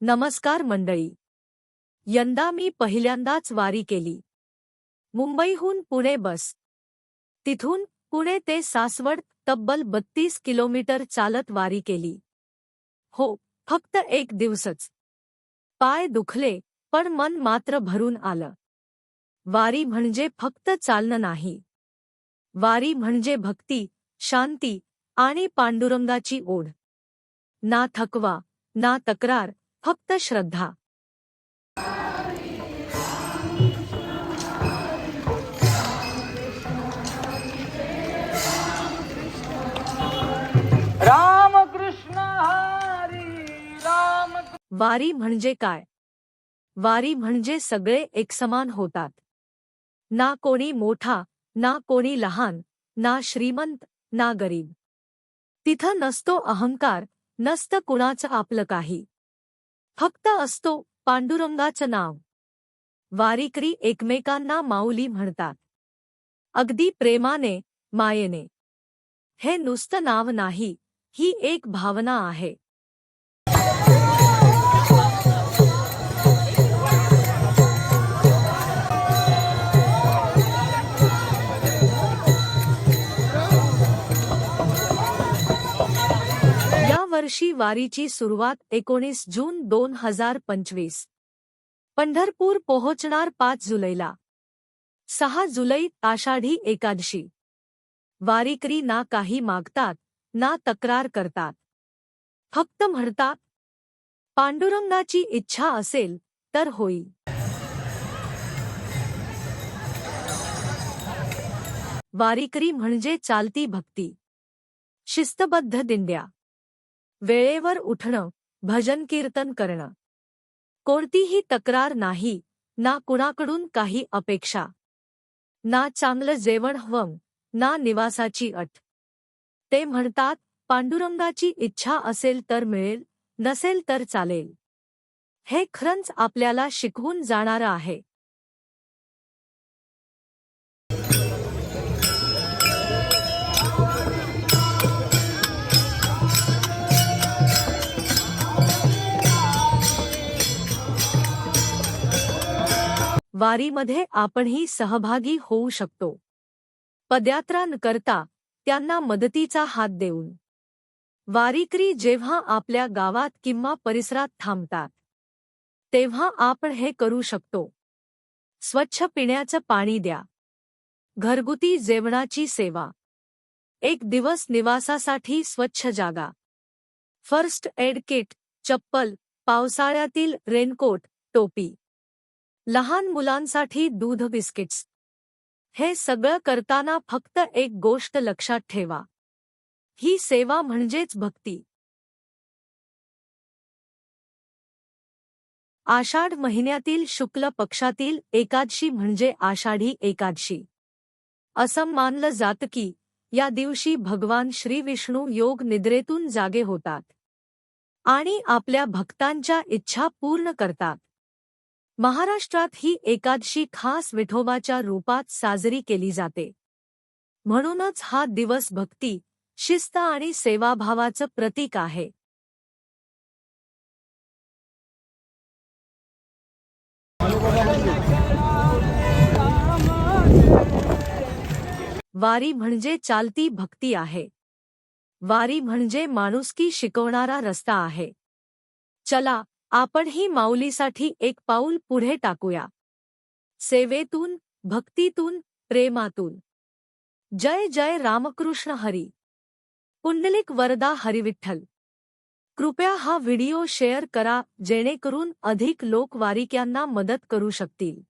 नमस्कार मंडळी. यंदा मी पहिल्यांदाच वारी केली. मुंबईहून पुणे बस. तिथून पुणे ते सासवड तब्बल बत्तीस किलोमीटर चालत वारी केली. हो फक्त एक दिवसच. पाय दुखले पण मन मात्र भरून आलं. वारी म्हणजे फक्त चालणं नाही. वारी म्हणजे भक्ती शांती आणि पांडुरंगाची ओढ. ना थकवा ना तक्रार फक्त श्रद्धा. वारी म्हणजे काय? वारी म्हणजे सगळे एकसमान होतात. ना कोणी मोठा ना कोणी लहान ना श्रीमंत ना गरीब. तिथं नसतो अहंकार नसतं कुणाचं आपलं काही. फक्त असतो पांडुरंगाचं नाव. वारीकरी एकमेकांना माऊली म्हणतात. अगदी प्रेमाने मायेने. हे नुसतं नाव नाही ही एक भावना आहे. वर्षी वारीची सुरुवात एकोणीस जून दोन हजार पंचवीस. पंढरपूर पोहोचणार पाच जुलैला. सहा जुलै आषाढी एकादशी. वारीकरी ना काही मागतात ना तक्रार करतात. फक्त म्हणतात पांडुरंगाची इच्छा असेल तर होईल वारीकरी म्हणजे चालती भक्ती. शिस्तबद्ध दिंड्या. वेळेवर उठणं भजन कीर्तन करणं. कोणतीही तक्रार नाही ना कुणाकडून काही अपेक्षा. ना चांगलं जेवण हवं ना निवासाची अट. ते म्हणतात पांडुरंगाची इच्छा असेल तर मिळेल नसेल तर चालेल. हे खरंच आपल्याला शिकवून जाणारं आहे. वारीमध्ये आपणही सहभागी होऊ शकतो. पदयात्रा न करता त्यांना मदतीचा हात देऊन. वारीकरी जेव्हा आपल्या गावात किंवा परिसरात थांबतात तेव्हा आपण हे करू शकतो. स्वच्छ पिण्याचं पाणी द्या. घरगुती जेवणाची सेवा. एक दिवस निवासासाठी स्वच्छ जागा. फर्स्ट एड किट चप्पल पावसाळ्यातील रेनकोट टोपी. लहान मुलांसाठी दूध बिस्किट्स. हे सगळं करताना फक्त एक गोष्ट लक्षात ठेवा. ही सेवा म्हणजेच भक्ती. आषाढ महिन्यातील शुक्ल पक्षातील एकादशी म्हणजे आषाढी एकादशी. असं मानलं जात की या दिवशी भगवान श्री विष्णू योग निद्रेतून जागे होतात. आणि आपल्या भक्तांच्या इच्छा पूर्ण करतात. महाराष्ट्रात ही एकादशी खास विठोबाच्या रूपात साजरी केली जाते. म्हणूनच हा दिवस भक्ती शिस्त आणि सेवाभावाचं प्रतीक आहे. वारी म्हणजे चालती भक्ती आहे. वारी म्हणजे माणुसकी शिकवणारा रस्ता आहे. चला आपण ही माऊलीसाठी एक पाऊल पुढे टाकूया. सेवेतून, भक्तीतून, प्रेमातून. जय जय रामकृष्ण हरी. पुंडलिक वरदा हरिविठ्ठल. कृपया हा व्हिडिओ शेअर करा जेणेकरून अधिक लोक वारिक्यांना मदत करू शकतील.